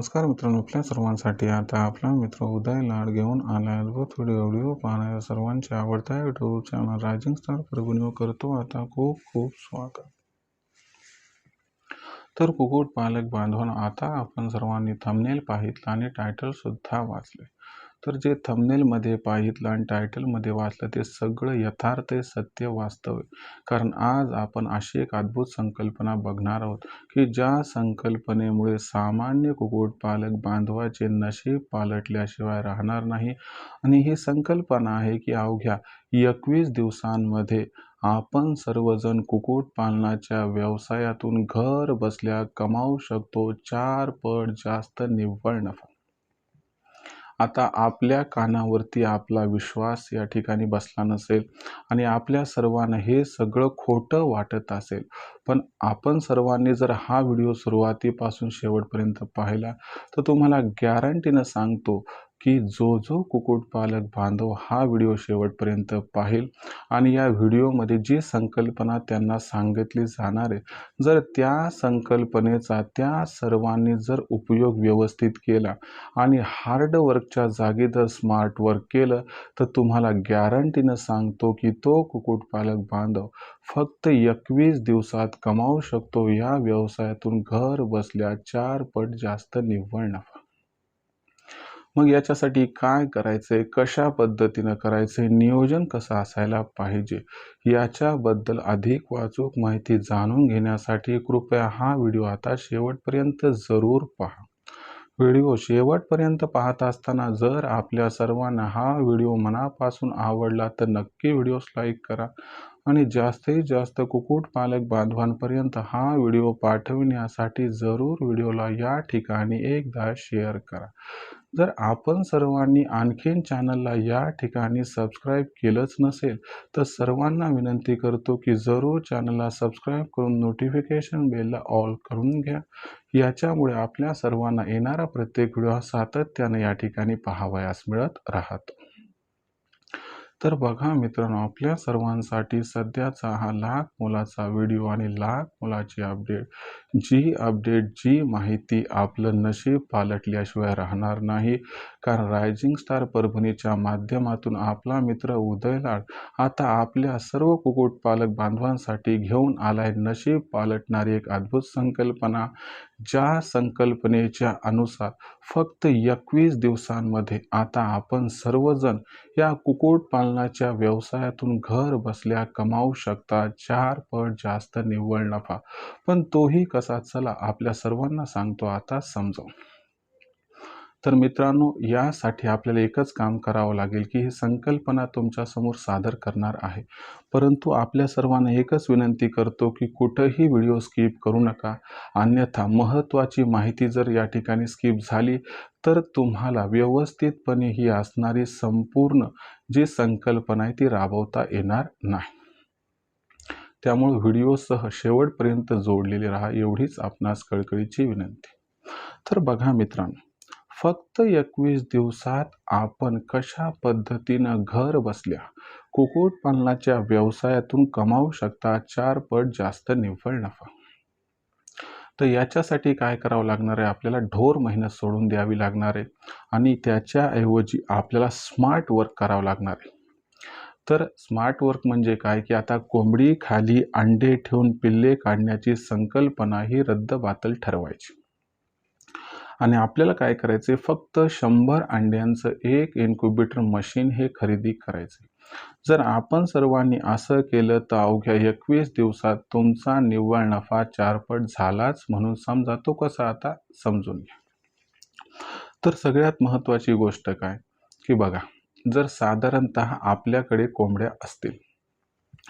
नमस्कार मित्रांनो आपल्या सर्वांसाठी आता आपला मित्र उदय लाड घेऊन आला अद्भुत व्हिडिओ व्हिडिओ पाहणाऱ्या सर्वांच्या आवडत्या YouTube channel rising star Parbhani करतो. आता खूप खूप स्वागत. तर कुकुट पालक बांधवांना आता आपण सर्वांनी थंबनेल पाहिलं आणि टायटल सुद्धा वाचले तर जे थंबनेलमध्ये पाहितलं आणि टायटलमध्ये वाचलं ते सगळं यथार्थ आहे, सत्य वास्तव आहे. कारण आज आपण अशी एक अद्भुत संकल्पना बघणार आहोत की ज्या संकल्पनेमुळे सामान्य कुक्कुटपालक बांधवाचे नशीब पालटल्याशिवाय राहणार नाही. आणि ही संकल्पना आहे की अवघ्या एकवीस दिवसांमध्ये आपण सर्वजण कुक्कुटपालनाच्या व्यवसायातून घर बसल्या कमावू शकतो. चार पट जास्त निव्वळ नफा. आता आपल्या कानावरती आपला विश्वास या ठिकाणी बसला नसेल आणि आपल्या सर्वांना हे सगळं खोटं वाटत असेल. पण आपण सर्वांनी जर हा व्हिडिओ सुरुवातीपासून शेवटपर्यंत पाहिला तर तुम्हाला गॅरंटीनं सांगतो की जो जो कुक्कुटपालक बांधव हा व्हिडिओ शेवटपर्यंत पाहिल आणि या व्हिडिओमध्ये जी संकल्पना त्यांना सांगितली जाणार आहे जर त्या संकल्पनेचा त्या सर्वांनी जर उपयोग व्यवस्थित केला आणि हार्ड वर्कच्या जागी जर स्मार्ट वर्क केलं तर तुम्हाला गॅरंटीनं सांगतो की तो कुक्कुटपालक बांधव फक्त एकवीस दिवसात कमावू शकतो. या व्यवसायातून घर बसल्या चार पट जास्त निव्वळ नफा. मग याच्यासाठी काय करायचं आहे कशा पद्धतीनं करायचंय? नियोजन कसं असायला पाहिजे? याच्याबद्दल अधिक वाचूक माहिती जाणून घेण्यासाठी कृपया हा व्हिडिओ आता शेवटपर्यंत जरूर पहा. व्हिडिओ शेवटपर्यंत पाहत असताना जर आपल्या सर्वांना हा व्हिडिओ मनापासून आवडला तर नक्की व्हिडिओस लाईक करा आणि जास्तीत जास्त कुक्कुटपालक बांधवांपर्यंत हा व्हिडिओ पाठविण्यासाठी जरूर व्हिडिओला या ठिकाणी एकदा शेअर करा. जर आपण सर्वांनी आणखीन चॅनलला या ठिकाणी सबस्क्राईब केलंच नसेल तर सर्वांना विनंती करतो की जरूर चॅनलला सबस्क्राईब करून नोटिफिकेशन बेलला ऑल करून घ्या. याच्यामुळे आपल्या सर्वांना येणारा प्रत्येक व्हिडिओ सातत्याने या ठिकाणी पाहावयास मिळत राहतो. तर बघा मित्रांनो आपल्या सर्वांसाठी सध्याचा हा लाख मुलाचा व्हिडिओ आणि लाख मुलाची अपडेट जी अपडेट जी माहिती आपलं नशीब पालटल्याशिवाय राहणार नाही. कारण रायझिंग स्टार परभणीच्या माध्यमातून आपला मित्र उदयलाड आता आपल्या सर्व कुक्कुटपालक बांधवांसाठी घेऊन आलाय नशीब पालटणारी एक अद्भुत संकल्पना. ज्या संकल्पनेच्या अनुसार फक्त एकवीस दिवसांमध्ये आता आपण सर्वजण या कुक्कुटपालनाच्या व्यवसायातून घर बसल्या कमावू शकता. चार पट जास्त निव्वळ नफा. पण तोही कसा चला आपल्या सर्वांना सांगतो आता समजव तर मित्रांनो यासाठी आपल्याला एकच काम करावं लागेल की ही संकल्पना तुमच्यासमोर सादर करणार आहे. परंतु आपल्या सर्वांना एकच विनंती करतो की कुठंही व्हिडिओ स्किप करू नका. अन्यथा महत्त्वाची माहिती जर या ठिकाणी स्किप झाली तर तुम्हाला व्यवस्थितपणे ही असणारी संपूर्ण जी संकल्पना आहे ती राबवता येणार नाही. त्यामुळे व्हिडिओसह शेवटपर्यंत जोडलेले राहा एवढीच आपणास कळकळीची विनंती. तर बघा मित्रांनो फक्त एकवीस दिवसात आपण कशा पद्धतीनं घर बसल्या कुक्कुटपालनाच्या व्यवसायातून कमावू शकता चार पट जास्त निव्वळ नफा. तर याच्यासाठी काय करावं लागणार आहे? आपल्याला ढोर मेहनत सोडून द्यावी लागणार आहे आणि त्याच्याऐवजी आपल्याला स्मार्ट वर्क करावं लागणार आहे. तर स्मार्ट वर्क म्हणजे काय? की आता कोंबडी खाली अंडे ठेवून पिल्ले काढण्याची संकल्पना ही रद्द बातल ठरवायची. आणि आपल्याला काय करायचे फक्त शंभर अंड्यांचं एक इन्क्युबेटर मशीन हे खरेदी करायचे जर आपण सर्वांनी असं केलं तर अवघ्या एकवीस दिवसात तुमचा निव्वळ नफा चारपट झालाच म्हणून समजा तो कसा आता समजून घ्या. तर सगळ्यात महत्त्वाची गोष्ट काय? की बघा जर साधारणत आपल्याकडे कोंबड्या असतील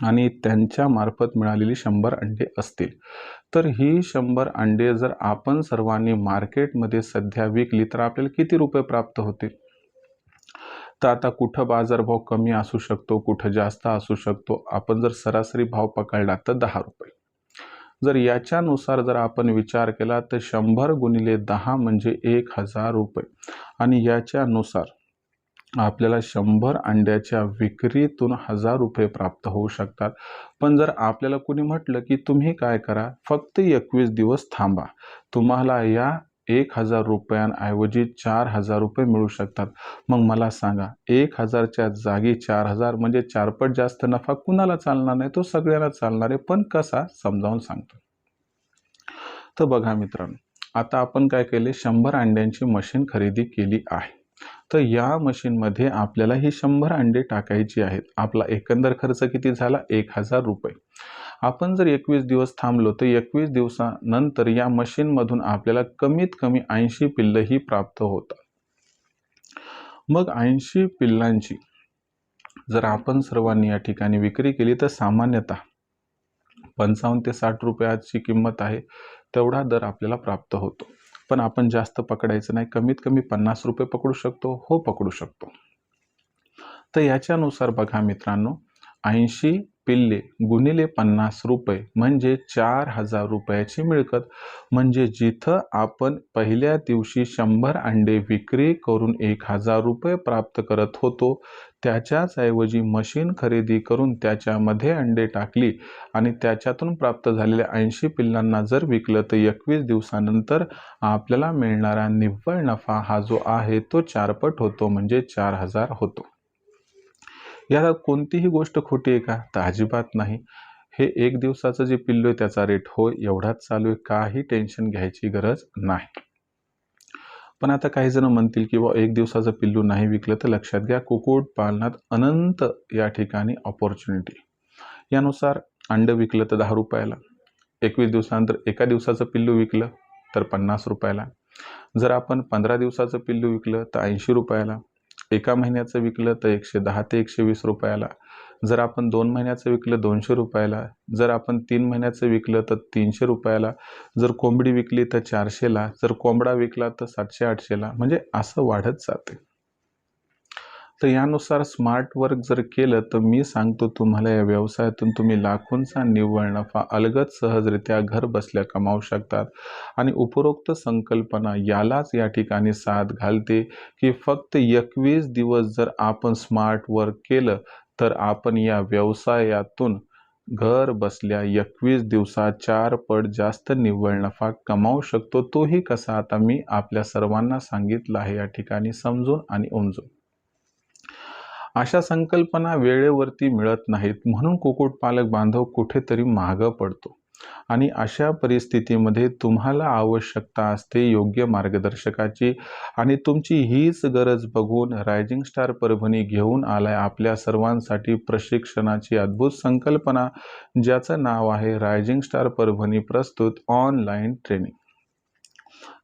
आणि त्यांच्यामार्फत मिळालेली शंभर अंडे असतील तर ही शंभर अंडे जर आपण सर्वांनी मार्केटमध्ये सध्या विकली तर आपल्याला किती रुपये प्राप्त होतील? तर आता कुठं बाजारभाव कमी असू शकतो कुठं जास्त असू शकतो आपण जर सरासरी भाव पकडला तर दहा रुपये. जर याच्यानुसार जर आपण विचार केला तर शंभर गुणिले दहा म्हणजे एक हजार रुपये. आणि याच्यानुसार आपल्याला शंभर अंड्याच्या विक्रीतून हजार रुपये प्राप्त होऊ शकतात. पण जर आपल्याला कुणी म्हटलं की तुम्ही काय करा फक्त एकवीस दिवस थांबा. तुम्हाला या एक हजार रुपयांऐवजी चार हजार रुपये मिळू शकतात. मग मला सांगा एक हजारच्या जागी चार हजार म्हणजे चारपट जास्त नफा कुणाला चालणार नाही तो सगळ्यांना चालणार आहे. पण कसा? समजावून सांगतो. तर बघा मित्रांनो आता आपण काय केले? शंभर अंड्यांची मशीन खरेदी केली आहे. तर या मशीनमध्ये आपल्याला ही शंभर अंडे टाकायची आहेत. आपला एकंदर खर्च किती झाला? एक हजार रुपये. आपण जर एकवीस दिवस थांबलो तर एकवीस दिवसानंतर या मशीनमधून आपल्याला कमीत कमी ऐंशी पिल्लंही प्राप्त होतात. मग ऐंशी पिल्लांची जर आपण सर्वांनी या ठिकाणी विक्री केली तर सामान्यतः पंचावन्न ते साठ रुपयाची किंमत आहे. तेवढा दर आपल्याला प्राप्त होतो. पण आपण जास्त पकडायचं नाही. कमीत कमी पन्नास रुपये पकडू शकतो हो पकडू शकतो. तर याच्यानुसार बघा मित्रांनो ऐंशी पिल्ले गुणिले पन्नास रुपये म्हणजे चार हजार रुपयाची मिळकत. म्हणजे जिथं आपण पहिल्या दिवशी शंभर अंडे विक्री करून एक हजार रुपये प्राप्त करत होतो त्याच्याच ऐवजी मशीन खरेदी करून त्याच्यामध्ये अंडे टाकली आणि त्याच्यातून प्राप्त झालेल्या ऐंशी पिल्लांना जर विकलं तर एकवीस दिवसानंतर आपल्याला मिळणारा निव्वळ नफा हा जो आहे तो चारपट होतो म्हणजे चार हजार होतो. याला कोणतीही गोष्ट खोटी आहे का? तर अजिबात नाही. हे एक दिवसाचं जे पिल्लू आहे त्याचा रेट हो एवढाच चालू आहे. काही टेन्शन घ्यायची गरज नाही. पण आता काही जण म्हणतील की बा एक दिवसाचं पिल्लू नाही विकलं तर लक्षात घ्या कुक्कुट पालनात अनंत या ठिकाणी ऑपॉर्च्युनिटी यानुसार अंड विकलं तर दहा रुपयाला एकवीस दिवसानंतर एका दिवसाचं पिल्लू विकलं तर पन्नास रुपयाला जर आपण पंधरा दिवसाचं पिल्लू विकलं तर ऐंशी रुपयाला एका महिन्याचं विकलं तर एकशे दहा ते एकशे वीस रुपयाला जर आपण दोन महिन्याचं विकलं दोनशे रुपयाला जर आपण तीन महिन्याचं विकलं तर तीनशे रुपयाला जर कोंबडी विकली तर चारशेला जर कोंबडा विकला तर सातशे आठशेला म्हणजे असं वाढत जाते. तर यानुसार स्मार्ट वर्क जर केलं तर मी सांगतो तुम्हाला या व्यवसायातून तुम्ही लाखोंचा निव्वळ नफा अलगद सहजरित्या घर बसल्या कमावू शकतात. आणि उपरोक्त संकल्पना यालाच या ठिकाणी साथ घालते की फक्त एकवीस दिवस जर आपण स्मार्ट वर्क केलं तर आपण या व्यवसायातून घर बसल्या एकवीस दिवसात चार पट जास्त निव्वळ नफा कमावू शकतो. तोही कसा? आता मी आपल्या सर्वांना सांगितलं आहे. या ठिकाणी समजून आणि उमजून अशा संकल्पना वेळेवरती मिळत नाहीत. म्हणून कुक्कुटपालक बांधव कुठेतरी मागं पडतो. आणि अशा परिस्थितीमध्ये तुम्हाला आवश्यकता असते योग्य मार्गदर्शकाची. आणि तुमची हीच गरज बघून रायझिंग स्टार परभणी घेऊन आलाय आपल्या सर्वांसाठी प्रशिक्षणाची अद्भुत संकल्पना ज्याचं नाव आहे रायझिंग स्टार परभणी प्रस्तुत ऑनलाईन ट्रेनिंग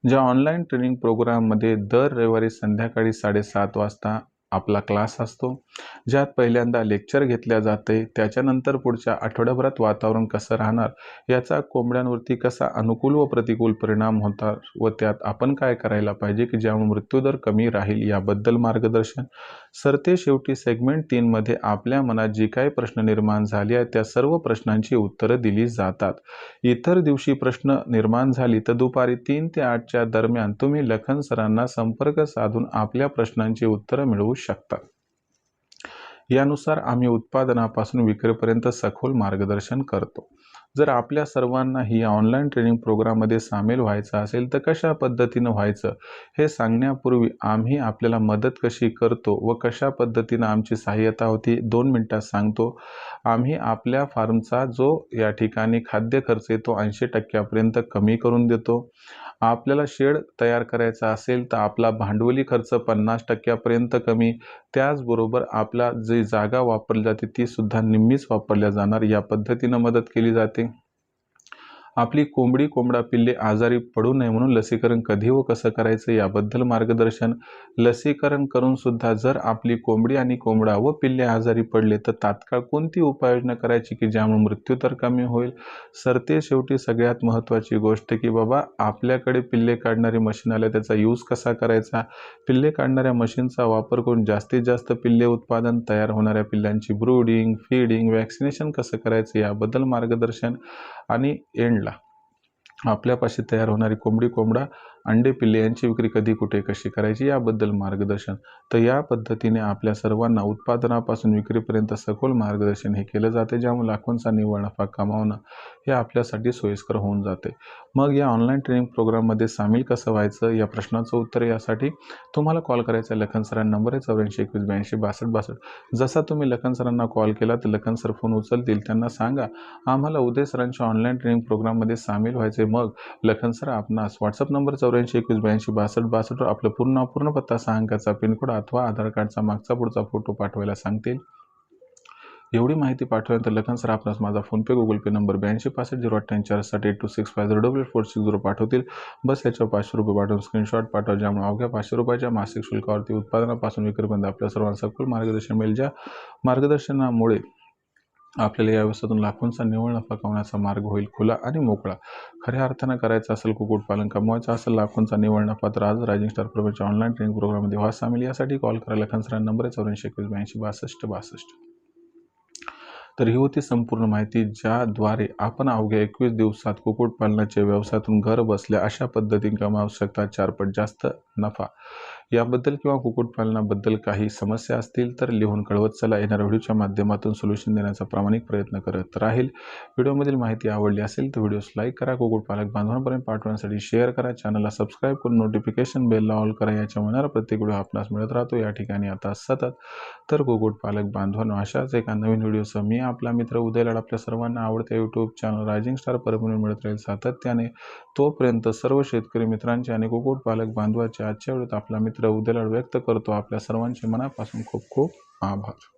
ज्या ऑनलाईन ट्रेनिंग प्रोग्राममध्ये दर रविवारी संध्याकाळी साडेसात वाजता आपला क्लास असतो ज्यात पहिल्यांदा लेक्चर घेतल्या जाते त्याच्यानंतर पुढच्या आठवड्याभरात वातावरण कसं राहणार याचा कोंबड्यांवरती कसा अनुकूल व प्रतिकूल परिणाम होतात व त्यात आपण काय करायला पाहिजे की ज्यामुळे मृत्यूदर कमी राहील याबद्दल मार्गदर्शन? सरते शेवटी सेगमेंट तीनमध्ये आपल्या मनात जी काही प्रश्न निर्माण झाले आहेत त्या सर्व प्रश्नांची उत्तरं दिली जातात. इतर दिवशी प्रश्न निर्माण झाली तर दुपारी तीन ते आठच्या दरम्यान तुम्ही लखन सरांना संपर्क साधून आपल्या प्रश्नांची उत्तरं मिळवू शकता. यानुसार आम्ही उत्पादनापासून विक्रीपर्यंत सखोल मार्गदर्शन करतो. जर आपल्या सर्वांना ही ऑनलाईन ट्रेनिंग प्रोग्राममध्ये सामील व्हायचं असेल तर कशा पद्धतीनं व्हायचं? हे सांगण्यापूर्वी आम्ही आपल्याला मदत कशी करतो व कशा पद्धतीनं आमची सहाय्यता होती दोन मिनटात सांगतो. आम्ही आपल्या फार्मचा जो या ठिकाणी खाद्य खर्च आहे तो ऐंशी टक्क्यापर्यंत कमी करून देतो. आपल्याला शेड तयार करायचा असेल तर आपला भांडवली खर्च पन्नास टक्क्यापर्यंत कमी त्याचबरोबर आपला जी जागा वापरली जाते ती सुद्धा निम्मीच वापरल्या जाणार. या पद्धतीनं मदत केली जाते. आपली कोंबडी कोंबडा पिल्ले आजारी पडू नये म्हणून लसीकरण कधी व कसं करायचं याबद्दल मार्गदर्शन लसीकरण करून सुद्धा जर आपली कोंबडी आणि कोंबडा व पिल्ले आजारी पडले तर तात्काळ कोणती उपाययोजना करायची की ज्यामुळे मृत्यू तर कमी होईल? सरते शेवटी सगळ्यात महत्त्वाची गोष्ट की बाबा आपल्याकडे पिल्ले काढणारी मशीन आल्या त्याचा यूज कसा करायचा? पिल्ले काढणाऱ्या मशीनचा वापर करून जास्तीत जास्त पिल्ले उत्पादन तयार होणाऱ्या पिल्लांची ब्रूडिंग फीडिंग वॅक्सिनेशन कसं करायचं याबद्दल मार्गदर्शन आणि एंडला. आपल्यापाशी तयार होणारी कोंबडी कोंबडा अंडे पिल्ले यांची विक्री कधी कुठे कशी करायची याबद्दल मार्गदर्शन. तर या पद्धतीने आपल्या सर्वांना उत्पादनापासून विक्रीपर्यंत सखोल मार्गदर्शन हे केलं जाते ज्यामुळे लाखोंचा निव्वळ नफा कमावणं हे आपल्यासाठी सोयीस्कर होऊन जाते. मग या ऑनलाईन ट्रेनिंग प्रोग्राममध्ये सामील कसं व्हायचं? या प्रश्नाचं उत्तर यासाठी तुम्हाला कॉल करायचा आहे. लखन सरांना नंबर आहे चौऱ्याऐंशी एकवीस ब्याऐंशी बासष्ट बासष्ट. जसा तुम्ही लखन सरांना कॉल केला तर लखन सर फोन उचलतील. त्यांना सांगा आम्हाला उदय सरांच्या ऑनलाईन ट्रेनिंग प्रोग्राममध्ये सामील व्हायचे मग लखन सर आपणास व्हॉट्सअप नंबर चौऱ्याऐंशी एकवीस ब्याऐंशी बासष्ट बासष्ट आपलं पूर्ण पूर्ण पत्ता सहा अंकाचा पिनकोड अथवा आधार कार्डचा मागचा पुढचा फोटो पाठवायला सांगतील. एवढी माहिती पाठवल्यानंतर लखन सर आपणास माझा फोनपे गुगल पे नंबर ब्याऐंशी पासष्ट झिरो अठ्ठ्याऐंशी चार साठ eight two six five zero double eight four six zero पाठवतील. बस याच्यावर पाचशे रुपये पाठवून स्क्रीनशॉट पाठवा ज्यामुळे अवघ्या पाचशे रुपयाच्या मासिक शुल्कावरती उत्पादनापासून विक्रीपर्यंत आपल्या सर्वांना सखोल मार्गदर्शन मिळेल. ज्या मार्गदर्शनामुळे आपल्याला या व्यवस्थेतून लाखोंचा निव्वळ नफा कमवण्याचा मार्ग होईल खुला आणि मोकळा. खऱ्या अर्थानं करायचं असेल कुक्कुटपालन कमवायचं असेल लाखोंचा निव्वळ नफा तर आज रायझिंग स्टार प्रोग्रामच्या ऑनलाईन ट्रेनिंग प्रोग्राममध्ये व्हा सामील. यासाठी कॉल करा खनसरा नंबर आहे चौऱ्याऐंशी एकवीस ब्याऐंशी बासष्ट बासष्ट. तर ही होती संपूर्ण माहिती ज्याद्वारे आपण अवघ्या एकवीस दिवसात कुक्कुटपालनाच्या व्यवसायातून घर बसल्या अशा पद्धतीने कमावू शकता. चारपट जास्त नफा. याबद्दल किंवा कुक्कुटपालनाबद्दल काही समस्या असतील तर लिहून कळवत चला. येणार व्हिडिओच्या माध्यमातून सोल्युशन देण्याचा प्रामाणिक प्रयत्न करत राहील. व्हिडिओमधील माहिती आवडली असेल तर व्हिडिओस लाईक करा. कुक्कुटपालक बांधवांपर्यंत पाठवण्यासाठी शेअर करा. चॅनलला सबस्क्राईब करून नोटिफिकेशन बेलला ऑल करा. याच्या होणारा प्रत्येक व्हिडिओ आपणास मिळत राहतो. या ठिकाणी आता सतत तर कुक्कुटपालक बांधवांनो अशाच एका नवीन व्हिडिओसह मी आपला मित्र उदय लाड आपल्या सर्वांना आवडत्या YouTube channel rising star Parbhani मिळत राहील सातत्याने. तोपर्यंत सर्व शेतकरी मित्रांचे आणि कुक्कुटपालक बांधवाचे आजच्या वेळेत आपला मित्र मित्र लाड व्यक्त करतो. आपल्या सर्वांचे मनापासून खूप खूप आभार.